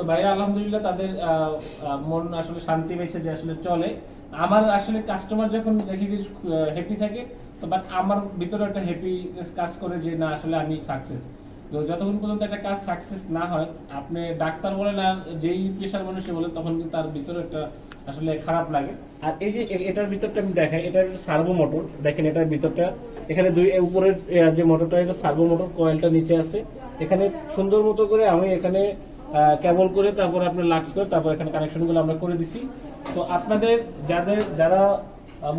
তো ভাইরা আলহামদুলিল্লাহ তাদের মন আসলে শান্তি পেয়েছে যে আসলে চলে। আমার আসলে কাস্টমার যখন দেখি যে হ্যাপি থাকে, তো বাট আমার ভিতরে একটা হ্যাপি কাজ করে যে, না, আসলে আমি সাকসেস তো যতক্ষণ পর্যন্ত একটা কাজ সাকসেস না হয়, আপনি ডাক্তার বলেন আর যেই পেশার মানুষই বলেন তখন কিন্তু তার ভিতরে একটা আসলে খারাপ লাগে। আর এই যে এটার ভিতরটা আমি দেখাই এটা সার্ভো মোটর দেখেন এটার ভিতরটা, এখানে দুই উপরের যে মোটরটা এটা সার্ভো মোটর কয়েলটা নিচে আছে। এখানে সুন্দর মতো করে আমি এখানে কেবল করে তারপর আপনার লাক্স করে তারপর এখানে কানেকশনগুলো আমরা করে দিছি। তো আপনাদের যাদের, যারা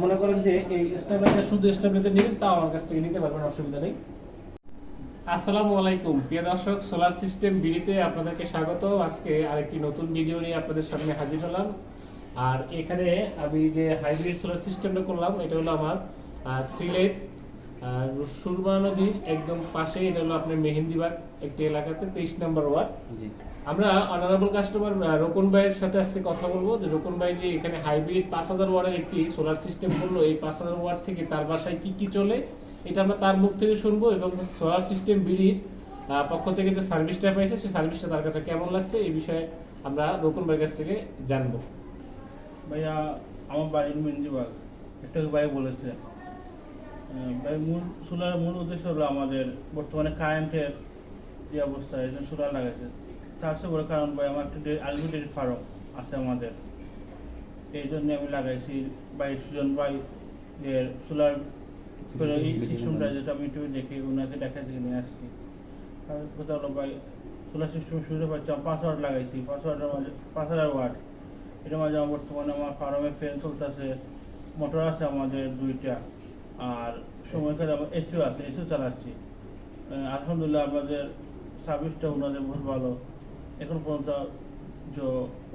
মনে করেন যে এই স্টেবিলাইজার শুধু স্টেবিলাইজার নেবেন, তাও আমার কাছ থেকে নিতে পারবেন, অসুবিধা নেই। আসসালামু আলাইকুম। প্রিয় দর্শক সোলার সিস্টেম বিডিতে আপনাদেরকে স্বাগত আজকে আরেকটি নতুন ভিডিও নিয়ে আপনাদের সামনে হাজির হলাম। আর এখানে আমি যে হাইব্রিড সোলার সিস্টেমটা করলাম, এটা হলো আমার সিলেট আহ, সুরমা নদীর একদম পাশে এটা হলো আপনার মেহেন্দিবাগ একটি এলাকাতে তেইশ নম্বর ওয়ার্ড। আমরা অনারেবল কাস্টমার রোকন ভাইয়ের সাথে আজকে কথা বলব যে রোকন ভাই যে এখানে হাইব্রিড পাঁচ হাজার ওয়ার্ডের একটি সোলার সিস্টেম করল এই পাঁচ হাজার ওয়ার্ড থেকে তার বাসায় কি কি চলে এটা আমরা তার মুখ থেকে শুনব এবং সোলার সিস্টেম বিডির পক্ষ থেকে যে সার্ভিসটা পেয়েছে সেই সার্ভিসটা তার কাছে কেমন লাগছে এই বিষয়ে আমরা রোকন ভাইয়ের কাছ থেকে জানব। ভাইয়া আমার বাড়ির মেহেন্দিবাগ একটা ভাই বলেছে মূল সোলার মূল উদ্দেশ্য হলো আমাদের বর্তমানে কারেন্টের যে অবস্থা এই জন্য সোলার লাগাইছে। তার চেয়ে বড় কারণ ভাই আমার একটা আলু ডেরি ফার্ম আছে আমাদের। এই জন্য আমি লাগাইছি ভাই সুজন ভাই যে সোলার সিস্টেমটা যেটা আমি ইউটিউবে দেখি ওনাকে দেখা থেকে নিয়ে আসছি। তার কথা হলো ভাই সোলার সিস্টেম সুবিধা পাচ্ছি আমি পাঁচ ওয়াট লাগাইছি। পাঁচ মাঝে পাঁচ হাজার ওয়াট এটার মাঝে আমার বর্তমানে আমার ফার্মে ফ্যান চলতেছে। মোটর আছে আমাদের দুইটা। আর সময়কালে আমার এসিও আছে এসিও চালাচ্ছি। আলহামদুলিল্লাহ আমাদের সার্ভিসটা ওনাদের বহুত ভালো। এখন পর্যন্ত যে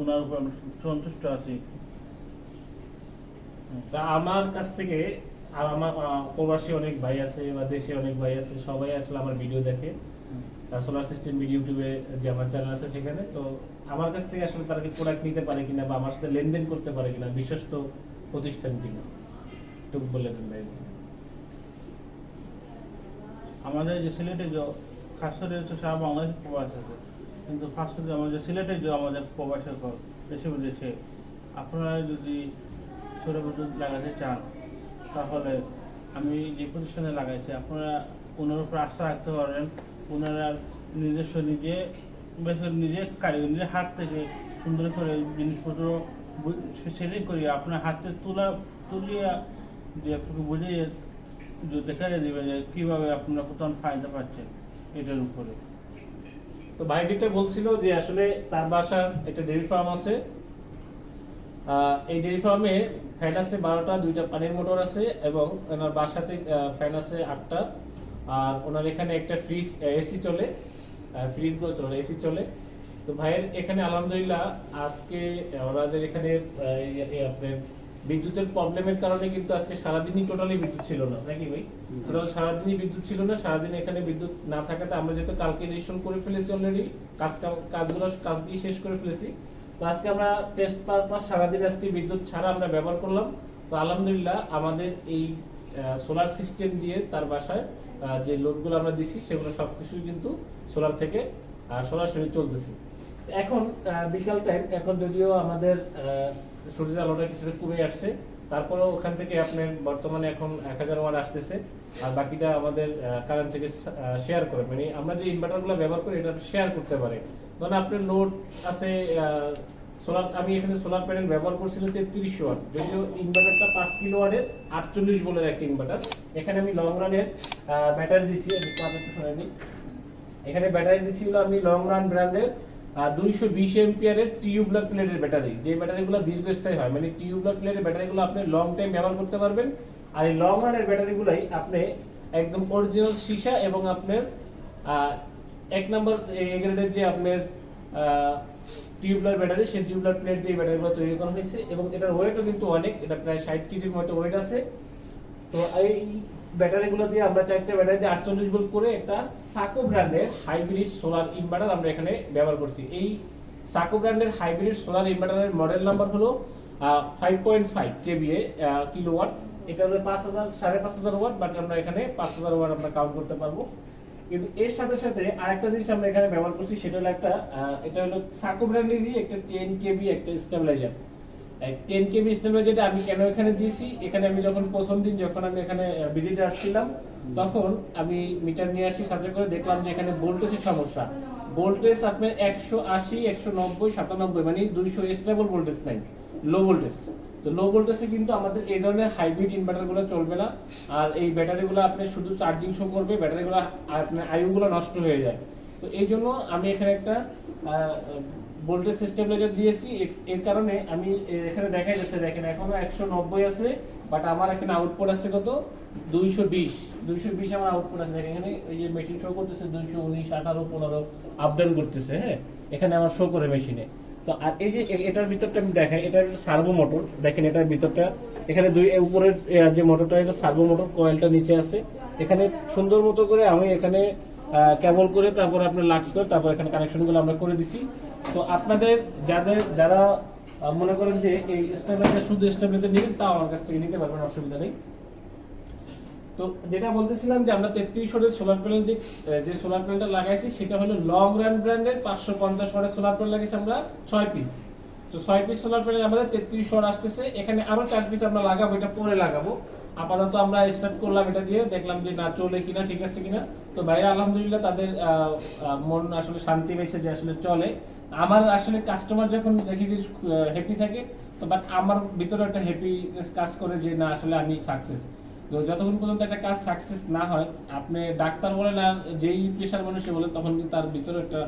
ওনার উপর আমি সন্তুষ্ট আছি। তা আমার কাছ থেকে আর আমার প্রবাসী অনেক ভাই আছে বা দেশে অনেক ভাই আছে সবাই আসলে আমার ভিডিও দেখে। সোলার সিস্টেম ভিডিও ইউটিউবে যে আমার চ্যানেল আছে সেখানে তো আমার কাছ থেকে আসলে তারা কি প্রোডাক্ট নিতে পারে কিনা বা আমার সাথে লেনদেন করতে পারে কিনা বিশ্বস্ত প্রতিষ্ঠান কিনা একটু বলে দেন ভাই। আমাদের যে সিলেটে যে খাসরে হচ্ছে সারা বাংলাদেশ প্রবাস আছে। কিন্তু ফার্স্ট যে আমাদের সিলেটে যে আমাদের প্রবাসের ঘর দেশে বিদেশে আপনারা যদি ছোটো বিদ্যুৎ লাগাতে চান, তাহলে আমি যে প্রতিষ্ঠানে লাগাইছি, আপনারা ওনার উপর আস্থা রাখতে পারেন ওনারা নিজস্ব নিজে বেশ নিজে কারিগর, নিজের হাত থেকে সুন্দর করে জিনিসপত্র সেটিং করি আপনার হাতে তোলা তুলিয়া যে বুঝিয়ে দেখা দিবে যে কীভাবে আপনারা কোথাও ফায়দা পাচ্ছেন এটার উপরে। তো ভাই যেটা বলছিল যে আসলে তার বাসার একটা ডেয়ারি ফার্ম আছে। এই ডেয়ারি ফার্মে ফ্যান আছে বারোটা, দুইটা পানির মোটর আছে এবং ওনার বাসাতে ফ্যান আছে আটটা। আর ওনার এখানে একটা ফ্রিজ এসি চলে। ফ্রিজগুলো চলে, এসি চলে। তো ভাইয়ের এখানে আলহামদুলিল্লাহ আজকে ওনাদের এখানে আপনার বিদ্যুতের প্রবলেমের কারণে কিন্তু আজকে সারাদিনই টোটালি বিদ্যুৎ ছিল না নাকি ভাই? টোটাল সারাদিনই বিদ্যুৎ ছিল না সারাদিন এখানে বিদ্যুৎ না থাকাতে আমরা যেহেতু কালকে রেজিস্ট্রেশন করে ফেলেছি অলরেডি কাজ কাজগুলো কাজগুলি শেষ করে ফেলেছি। তো আজকে আমরা টেস্ট পারপাস সারাদিন আজকে বিদ্যুৎ ছাড়া আমরা ব্যবহার করলাম। তো আলহামদুলিল্লাহ আমাদের এই সোলার সিস্টেম দিয়ে তার বাসায় যে লোডগুলো আমরা দিছি সেগুলো সবকিছুই কিন্তু সোলার থেকে সরাসরি চলতেছে। এখন বিকাল টাইম এখন যদিও আমাদের সূর্যের আলোটা কিছুটা কমে আসছে, তারপরেও ওখান থেকে আপনার বর্তমানে এখন এক হাজার ওয়াট আসতেছে, আর বাকিটা আমাদের কারেন্ট থেকে শেয়ার করে। মানে আমরা যে ইনভার্টারগুলো ব্যবহার করি, এটা শেয়ার করতে পারে। ধরুন আপনার লোড আছে সোলার আমি এখানে সোলার প্যানেল ব্যবহার করছিলাম তেত্রিশ ওয়াট যদিও ইনভার্টারটা পাঁচ কিলো ওয়াটের আটচল্লিশ বলের একটা ইনভার্টার এখানে আমি লং রানের ব্যাটারি দিছি এখানে ব্যাটারি দিছিল আমি লং রান ব্র্যান্ডের দুইশো বিশ এমপিয়ারের টিউবলার প্লেটের ব্যাটারি, যে ব্যাটারিগুলো দীর্ঘস্থায়ী হয় মানে টিউবলার প্লেটের ব্যাটারিগুলো আপনি লং টাইম ব্যবহার করতে পারবেন। আর এই লং রানের ব্যাটারিগুলাই আপনি একদম অরিজিনাল সীসা এবং আপনার এক নম্বর গ্রেডের যে আপনার টিউবলার ব্যাটারি, সেই টিউবলার প্লেট দিয়ে ব্যাটারিগুলো তৈরি করা হয়েছে। এবং এটার ওয়েটও কিন্তু অনেক, এটা প্রায় ষাট কেজির মতো ওয়েট আছে। তো এই ব্যাটারিগুলো দিয়ে আমরা চারটে ব্যাটারি দিয়ে আটচল্লিশ ভোল্ট করে একটা সাকো ব্র্যান্ডের হাইব্রিড সোলার ইনভার্টার আমরা এখানে ব্যবহার করছি। এই সাকো ব্র্যান্ডের হাইব্রিড সোলার ইনভার্টারের মডেল নাম্বার হলো ফাইভ পয়েন্ট ফাইভ কেবিএ এটা হলো পাঁচ হাজার, সাড়ে পাঁচ হাজার ওয়াট বাট আমরা এখানে পাঁচ হাজার ওয়াট আমরা কাউন্ট করতে পারব। কিন্তু এর সাথে সাথে আরেকটা জিনিস আমরা এখানে ব্যবহার করছি, সেটা হলো একটা এটা হলো সাকো ব্র্যান্ডেরই একটা টেন কেবি একটা স্টেবিলাইজার টেন কেবি স্টেবিলাইজারটা আমি কেন এখানে দিয়েছি, এখানে আমি যখন প্রথম দিন যখন আমি এখানে ভিজিটে আসছিলাম, তখন আমি মিটার নিয়ে আসি সাথে করে, দেখলাম যে এখানে ভোল্টেজের সমস্যা। ভোল্টেজ আপনার একশো আশি, একশো নব্বই, সাতানব্বই মানে দুইশো স্টেবল ভোল্টেজ নাই লো ভোল্টেজ তো লো ভোল্টেজে কিন্তু আমাদের এই ধরনের হাইব্রিড ইনভার্টারগুলো চলবে না, আর এই ব্যাটারিগুলো আপনি শুধু চার্জিং শো করবে ব্যাটারিগুলো আপনার আয়ুগুলো নষ্ট হয়ে যায়। তো এই জন্য আমি এখানে একটা ভোল্টেজ স্টেবিলাইজার দিয়েছি। এর কারণে আমি এখানে দেখাই যাচ্ছে দেখেন এখনও একশো নব্বই আছে বাট আমার এখানে আউটপুট আছে কত? দুইশো বিশ। দুইশো বিশ আমার আউটপুট আছে। দেখেন এখানে এই যে মেশিন শো করতেছে, দুইশো উনিশ, আঠারো, পনেরো আপ ডাউন করতেছে হ্যাঁ? এখানে আমার শো করে মেশিনে তো আর এই যে এটার ভিতরটা আমি দেখাই, এটা একটা সার্ভো মোটর দেখেন এটার ভিতরটা, এখানে দুই উপরের যে মোটরটা এটা সার্ভো মোটর কয়েলটা নিচে আছে। এখানে সুন্দর মতো করে আমি এখানে কেবল করে তারপর আপনার লাক্স করে তারপর এখানে কানেকশনগুলো আমরা করে দিছি। তো আপনাদের যাদের, যারা মনে করেন যে এই স্টেবিলাইজার শুধু স্টেবিলাইজার নেবেন, তাও আমার কাছ থেকে নিতে পারবেন, অসুবিধা নেই। তো যেটা বলতেছিলাম যে আমরা তেত্রিশ ওয়াটের সোলার প্যানেল যে যে সোলার প্যানেলটা লাগাইছি, সেটা হলো লং রান ব্র্যান্ডের পাঁচশো পঞ্চাশ ওয়াটের সোলার প্যানেল লাগাইছি আমরা ছয় পিস তো ছয় পিস সোলার প্যানেল আমাদের তেত্রিশ ওয়াট আসতেছে। এখানে আরও চার পিস আমরা লাগাবো, এটা পরে লাগাবো। আপাতত আমরা স্টার্ট করলাম এটা দিয়ে দেখলাম যে না চলে কিনা ঠিক আছে কিনা। তো বাইরে আলহামদুলিল্লাহ তাদের মন আসলে শান্তি পেয়েছে যে আসলে চলে। আমার আসলে কাস্টমার যখন দেখি যে হ্যাপি থাকে তো বাট আমার ভিতরে একটা হ্যাপিনেস কাজ করে যে না আসলে আমি সাকসেস তো যতক্ষণ পর্যন্ত একটা কাজ সাকসেস না হয় আপনি ডাক্তার বলেন আর যেই প্রেশার মানুষে বলে তখন কিন্তু তার ভিতরে একটা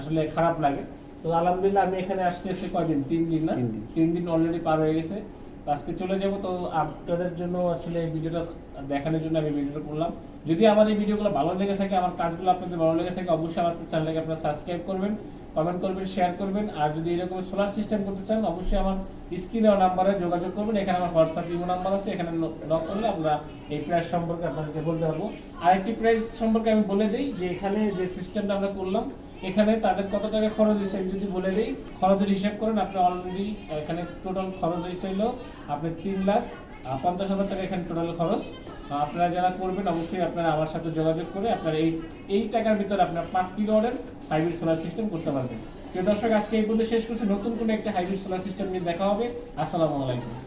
আসলে খারাপ লাগে। তো আলহামদুলিল্লাহ আমি এখানে আসতে এসে কয়দিন? তিন দিন না? তিন দিন। অলরেডি পার হয়ে গেছে। আজকে চলে যাব, তো আপনাদের জন্য আসলে এই ভিডিওটা দেখানোর জন্য আমি ভিডিওটা করলাম। যদি আমার এই ভিডিওগুলো ভালো লেগে থাকে, আমার কাজগুলো আপনাদের ভালো লেগে থাকে, অবশ্যই আমার চ্যানেলকে আপনারা সাবস্ক্রাইব করবেন। কমেন্ট করবেন শেয়ার করবেন। আর যদি এরকম সোলার সিস্টেম করতে চান, অবশ্যই আমার স্ক্রিনে নাম্বারে যোগাযোগ করবেন। এখানে আমার হোয়াটসঅ্যাপ ইমো নাম্বার আছে, এখানে নক করলে আমরা এই প্রাইস সম্পর্কে আপনাদেরকে বলতে পারব। আরেকটি প্রাইস সম্পর্কে আমি বলে দিই, যে এখানে যে সিস্টেমটা আমরা করলাম, এখানে তাদের কত টাকা খরচ হয়েছে আমি যদি বলে দিই, খরচের হিসাব করেন, আপনি অলরেডি এখানে টোটাল খরচ হয়েছে হলো আপনি তিন লাখ পঞ্চাশ হাজার টাকা এখানে টোটাল খরচ। আপনারা যারা করবেন, অবশ্যই আপনারা আমার সাথে যোগাযোগ করে আপনারা এই এই টাকার ভিতরে আপনার পাঁচ kilo order hybrid solar system করতে পারবেন। প্রিয় দর্শক, আজকে এই পর্যন্ত শেষ করছে। নতুন কোনো একটা হাইব্রিড সোলার সিস্টেম নিয়ে দেখা হবে। আসসালামু আলাইকুম।